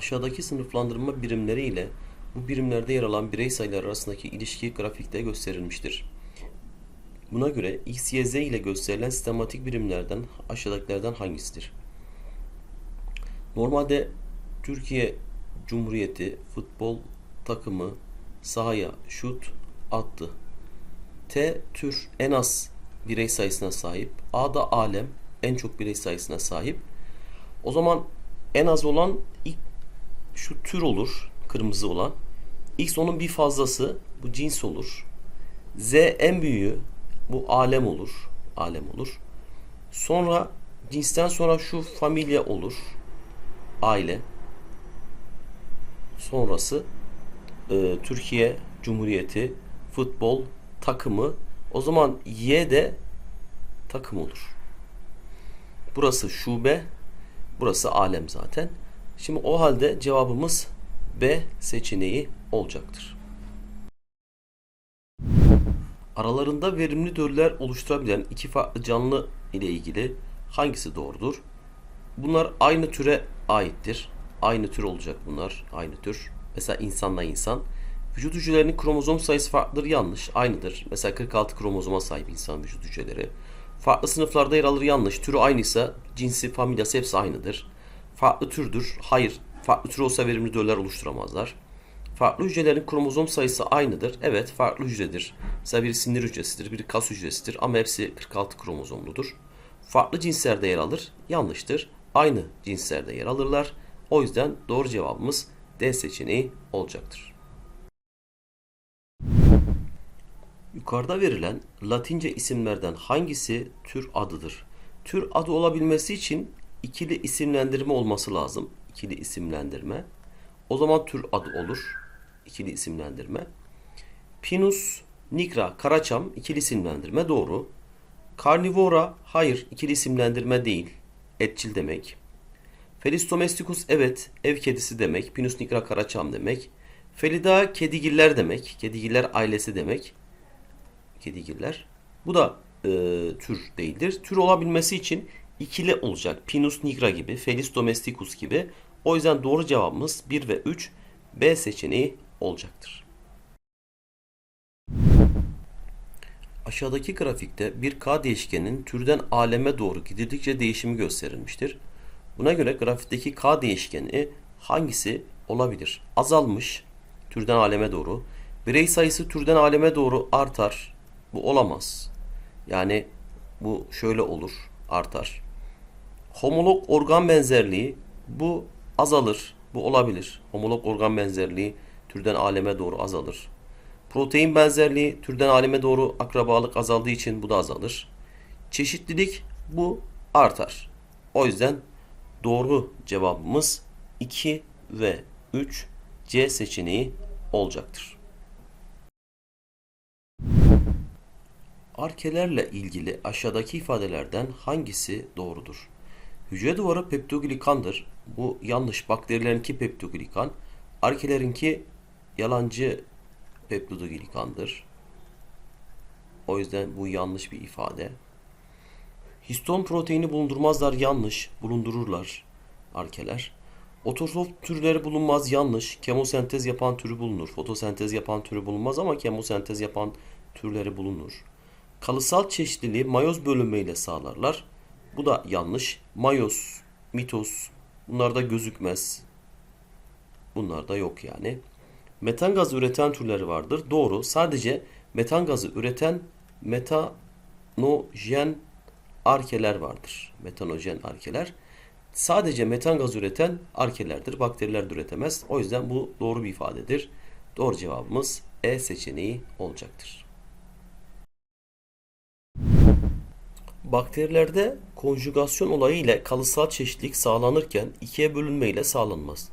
Aşağıdaki sınıflandırma birimleri ile bu birimlerde yer alan birey sayılar arasındaki ilişki grafikte gösterilmiştir. Buna göre x, y, z ile gösterilen sistematik birimlerden aşağıdakilerden hangisidir? Normalde Türkiye Cumhuriyeti futbol takımı sahaya şut attı. T tür en az birey sayısına sahip. A da alem en çok birey sayısına sahip. O zaman en az olan ilk şu tür olur. Kırmızı olan. X onun bir fazlası. Bu cins olur. Z en büyüğü. Bu alem olur. Alem olur. Sonra cinsten sonra şu familya olur. Aile. Sonrası e, Türkiye Cumhuriyeti futbol takımı. O zaman Y de takım olur. Burası şube, burası alem zaten. Şimdi o halde cevabımız B seçeneği olacaktır. Aralarında verimli döller oluşturabilen iki farklı canlı ile ilgili hangisi doğrudur? Bunlar aynı türe aittir. Aynı tür olacak bunlar. Aynı tür. Mesela insanla insan. Vücut hücrelerinin kromozom sayısı farklıdır. Yanlış. Aynıdır. Mesela 46 kromozoma sahip insan vücut hücreleri. Farklı sınıflarda yer alır. Yanlış. Türü aynıysa cinsi, familyası hepsi aynıdır. Farklı türdür. Hayır. Farklı tür olsa verimli döller oluşturamazlar. Farklı hücrelerin kromozom sayısı aynıdır. Evet farklı hücredir. Mesela biri sinir hücresidir, biri kas hücresidir ama hepsi 46 kromozomludur. Farklı cinslerde yer alır. Yanlıştır. Aynı cinslerde yer alırlar. O yüzden doğru cevabımız D seçeneği olacaktır. Yukarıda verilen Latince isimlerden hangisi tür adıdır? Tür adı olabilmesi için ikili isimlendirme olması lazım. İkili isimlendirme. O zaman tür adı olur. İkili isimlendirme. Pinus nigra karaçam ikili isimlendirme doğru. Carnivora hayır ikili isimlendirme değil. Etçil demek. Felis domesticus evet ev kedisi demek. Pinus nigra karaçam demek. Felida kedigiller demek. Kedigiller ailesi demek. Kedigiller. Bu da e, tür değildir. Tür olabilmesi için ikili olacak. Pinus nigra gibi, Felis domesticus gibi. O yüzden doğru cevabımız 1 ve 3 B seçeneği olacaktır. Aşağıdaki grafikte bir K değişkenin türden aleme doğru gidildikçe değişimi gösterilmiştir. Buna göre grafikteki K değişkeni hangisi olabilir? Azalmış türden aleme doğru. Birey sayısı türden aleme doğru artar. Bu olamaz. Yani bu şöyle olur, artar. Homolog organ benzerliği bu azalır. Bu olabilir. Homolog organ benzerliği türden aleme doğru azalır. Protein benzerliği türden aleme doğru akrabalık azaldığı için bu da azalır. Çeşitlilik bu artar. O yüzden doğru cevabımız 2 ve 3 C seçeneği olacaktır. Arkelerle ilgili aşağıdaki ifadelerden hangisi doğrudur? Hücre duvarı peptoglikandır. Bu yanlış. Bakterilerinki peptoglikan. Arkelerinki yalancı peptoglikandır. O yüzden bu yanlış bir ifade. Histon proteini bulundurmazlar yanlış. Bulundururlar arkeler. Ototrof türleri bulunmaz yanlış. Kemosentez yapan türü bulunur. Fotosentez yapan türü bulunmaz ama kemosentez yapan türleri bulunur. Kalısal çeşitliliği mayoz bölünmeyle sağlarlar. Bu da yanlış. Mayoz, mitoz bunlarda gözükmez. Bunlar da yok yani. Metan gazı üreten türleri vardır. Doğru. Sadece metan gazı üreten metanojen arkeler vardır. Metanojen arkeler. Sadece metan gazı üreten arkelerdir. Bakteriler de üretemez. O yüzden bu doğru bir ifadedir. Doğru cevabımız E seçeneği olacaktır. Bakterilerde konjugasyon olayı ile kalısal çeşitlilik sağlanırken ikiye bölünme ile sağlanmaz.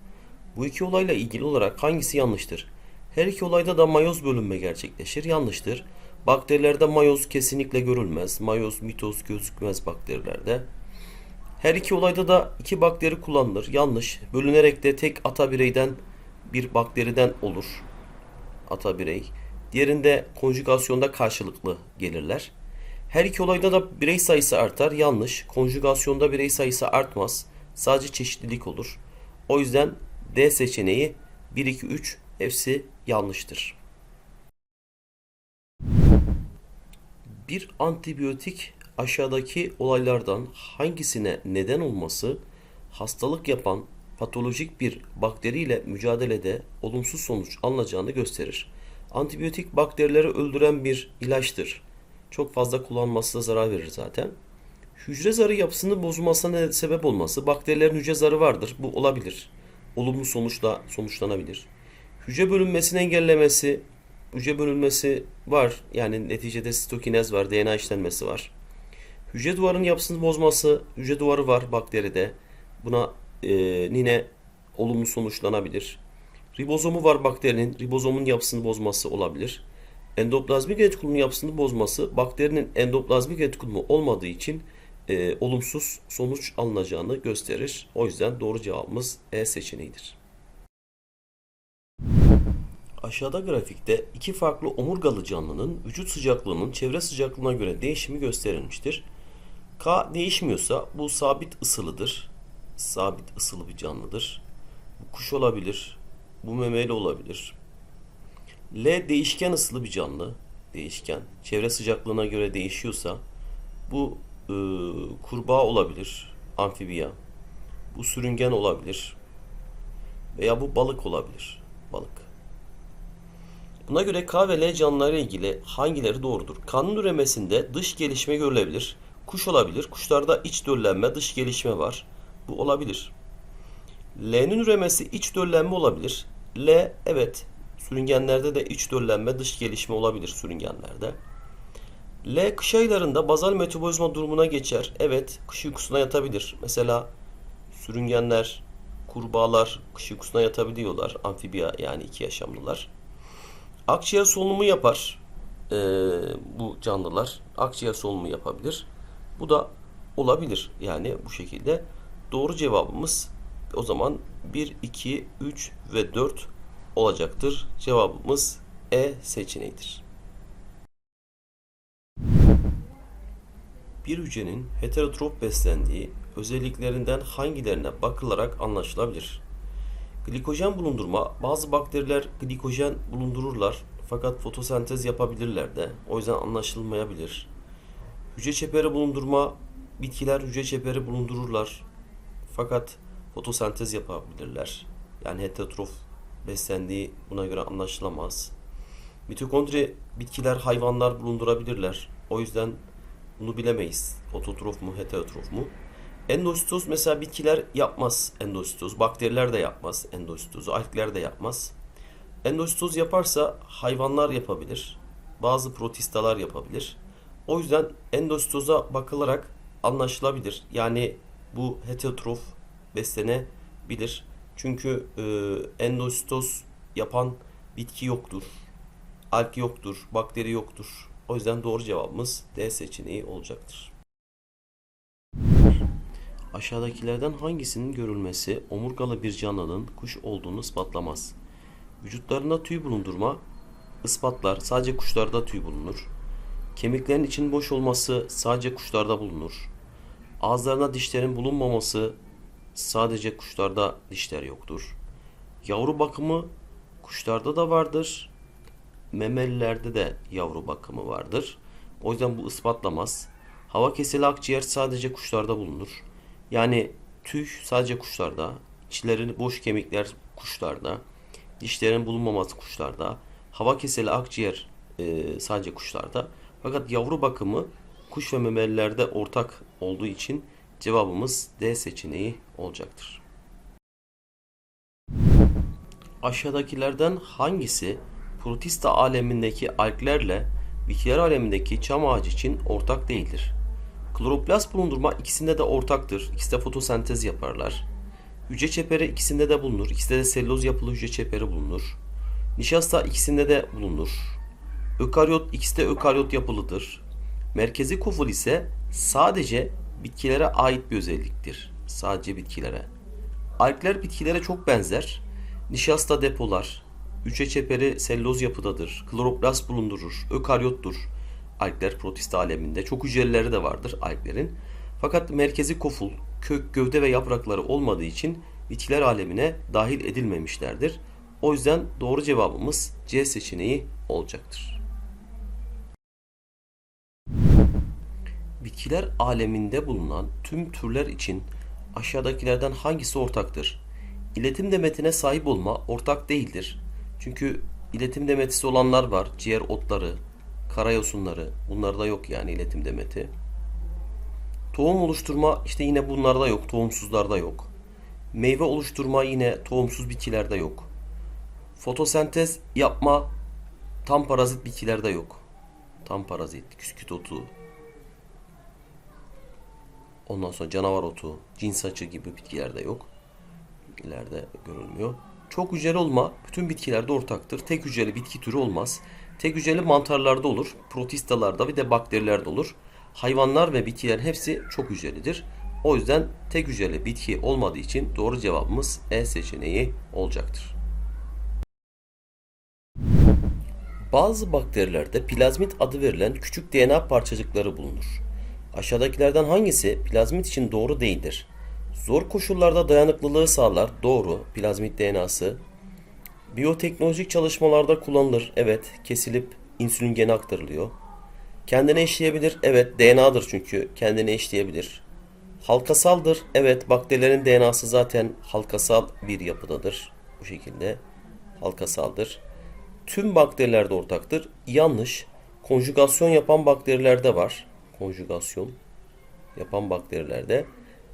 Bu iki olayla ilgili olarak hangisi yanlıştır? Her iki olayda da mayoz bölünme gerçekleşir. Yanlıştır. Bakterilerde mayoz kesinlikle görülmez. Mayoz, mitoz gözükmez bakterilerde. Her iki olayda da iki bakteri kullanılır. Yanlış. Bölünerek de tek ata bireyden bir bakteriden olur. Ata birey. Diğerinde konjugasyonda karşılıklı gelirler. Her iki olayda da birey sayısı artar. Yanlış. Konjugasyonda birey sayısı artmaz. Sadece çeşitlilik olur. O yüzden D seçeneği 1 2 3 hepsi yanlıştır. Bir antibiyotik aşağıdaki olaylardan hangisine neden olması hastalık yapan patolojik bir bakteriyle mücadelede olumsuz sonuç alınacağını gösterir. Antibiyotik bakterileri öldüren bir ilaçtır. Çok fazla kullanması da zarar verir zaten. Hücre zarı yapısının bozulmasına sebep olması, bakterilerin hücre zarı vardır. Bu olabilir. Olumlu sonuçla sonuçlanabilir. Hücre bölünmesini engellemesi, hücre bölünmesi var. Yani neticede sitokinez var, DNA işlenmesi var. Hücre duvarının yapısını bozması, hücre duvarı var bakteride. Buna e, yine olumlu sonuçlanabilir. Ribozomu var bakterinin, ribozomun yapısını bozması olabilir. Endoplazmik retikulumun yapısını bozması, bakterinin endoplazmik retikulumu olmadığı için e, olumsuz sonuç alınacağını gösterir. O yüzden doğru cevabımız E seçeneğidir. Aşağıda grafikte iki farklı omurgalı canlının vücut sıcaklığının çevre sıcaklığına göre değişimi gösterilmiştir. K değişmiyorsa bu sabit ısılıdır. Sabit ısılı bir canlıdır. Bu kuş olabilir. Bu memeli olabilir. L değişken ısılı bir canlı. Değişken. Çevre sıcaklığına göre değişiyorsa bu e, kurbağa olabilir. Amfibiya. Bu sürüngen olabilir. Veya bu balık olabilir. Balık. Buna göre K ve L canlıları ilgili hangileri doğrudur? Kanın üremesinde dış gelişme görülebilir. Kuş olabilir. Kuşlarda iç döllenme, dış gelişme var. Bu olabilir. L'nin üremesi iç döllenme olabilir. L evet sürüngenlerde de iç döllenme, dış gelişme olabilir sürüngenlerde. L kış aylarında bazal metabolizma durumuna geçer. Evet kış uykusuna yatabilir. Mesela sürüngenler, kurbağalar kış uykusuna yatabiliyorlar. Amfibiya yani iki yaşamlılar. Akciğer solunumu yapar ee, bu canlılar. Akciğer solunumu yapabilir. Bu da olabilir. Yani bu şekilde doğru cevabımız o zaman 1, 2, 3 ve 4 olacaktır. Cevabımız E seçeneğidir. Bir hücrenin heterotrof beslendiği özelliklerinden hangilerine bakılarak anlaşılabilir? Glikojen bulundurma, bazı bakteriler glikojen bulundururlar fakat fotosentez yapabilirler de. O yüzden anlaşılmayabilir. Hücre çeperi bulundurma, bitkiler hücre çeperi bulundururlar fakat fotosentez yapabilirler. Yani heterotrof beslendiği buna göre anlaşılamaz. Mitokondri bitkiler, hayvanlar bulundurabilirler. O yüzden bunu bilemeyiz. Ototrof mu, heterotrof mu? Endositoz mesela bitkiler yapmaz endositoz. Bakteriler de yapmaz endositozu. Algler de yapmaz. Endositoz yaparsa hayvanlar yapabilir. Bazı protistalar yapabilir. O yüzden endositoza bakılarak anlaşılabilir. Yani bu heterotrof beslenebilir. Çünkü e, endositoz yapan bitki yoktur. Alg yoktur, bakteri yoktur. O yüzden doğru cevabımız D seçeneği olacaktır. Aşağıdakilerden hangisinin görülmesi omurgalı bir canlının kuş olduğunu ispatlamaz? Vücutlarında tüy bulundurma ispatlar sadece kuşlarda tüy bulunur. Kemiklerin için boş olması sadece kuşlarda bulunur. Ağızlarına dişlerin bulunmaması sadece kuşlarda dişler yoktur. Yavru bakımı kuşlarda da vardır. Memelilerde de yavru bakımı vardır. O yüzden bu ispatlamaz. Hava keseli akciğer sadece kuşlarda bulunur. Yani tüy sadece kuşlarda, içlerin boş kemikler kuşlarda, dişlerin bulunmaması kuşlarda, hava keseli akciğer e, sadece kuşlarda. Fakat yavru bakımı kuş ve memelilerde ortak olduğu için cevabımız D seçeneği olacaktır. Aşağıdakilerden hangisi protista alemindeki alglerle bitkiler alemindeki çam ağacı için ortak değildir? Kloroplast bulundurma ikisinde de ortaktır. İkisi de fotosentez yaparlar. Hücre çeperi ikisinde de bulunur. İkisinde de selüloz yapılı hücre çeperi bulunur. Nişasta ikisinde de bulunur. Ökaryot ikisi de ökaryot yapılıdır. Merkezi koful ise sadece bitkilere ait bir özelliktir. Sadece bitkilere. Algler bitkilere çok benzer. Nişasta depolar. Hücre çeperi selüloz yapıdadır. Kloroplast bulundurur. Ökaryottur. Algler protista aleminde. Çok hücreleri de vardır alglerin. Fakat merkezi koful, kök, gövde ve yaprakları olmadığı için bitkiler alemine dahil edilmemişlerdir. O yüzden doğru cevabımız C seçeneği olacaktır. Bitkiler aleminde bulunan tüm türler için aşağıdakilerden hangisi ortaktır? İletim demetine sahip olma ortak değildir. Çünkü iletim demetisi olanlar var. Ciğer otları, karayosunları. Bunlarda yok yani iletim demeti. Tohum oluşturma işte yine bunlarda yok. Tohumsuzlarda yok. Meyve oluşturma yine tohumsuz bitkilerde yok. Fotosentez yapma tam parazit bitkilerde yok. Tam parazit, küsküt otu, ondan sonra canavar otu, cins saçı gibi bitkilerde yok. Bitkilerde görülmüyor. Çok hücreli olma bütün bitkilerde ortaktır. Tek hücreli bitki türü olmaz. Tek hücreli mantarlarda olur, protistalarda ve de bakterilerde olur. Hayvanlar ve bitkilerin hepsi çok hücrelidir. O yüzden tek hücreli bitki olmadığı için doğru cevabımız E seçeneği olacaktır. Bazı bakterilerde plazmit adı verilen küçük DNA parçacıkları bulunur. Aşağıdakilerden hangisi plazmit için doğru değildir? Zor koşullarda dayanıklılığı sağlar. Doğru. Plazmit DNA'sı. Biyoteknolojik çalışmalarda kullanılır. Evet. Kesilip insülin geni aktarılıyor. Kendine eşleyebilir. Evet. DNA'dır çünkü. Kendine eşleyebilir. Halkasaldır. Evet. Bakterilerin DNA'sı zaten halkasal bir yapıdadır. Bu şekilde. Halkasaldır. Tüm bakterilerde ortaktır. Yanlış. Konjugasyon yapan bakterilerde var. Konjugasyon yapan bakterilerde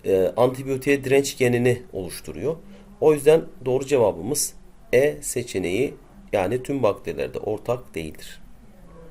e, antibiyotiğe direnç genini oluşturuyor. O yüzden doğru cevabımız E seçeneği yani tüm bakterilerde ortak değildir.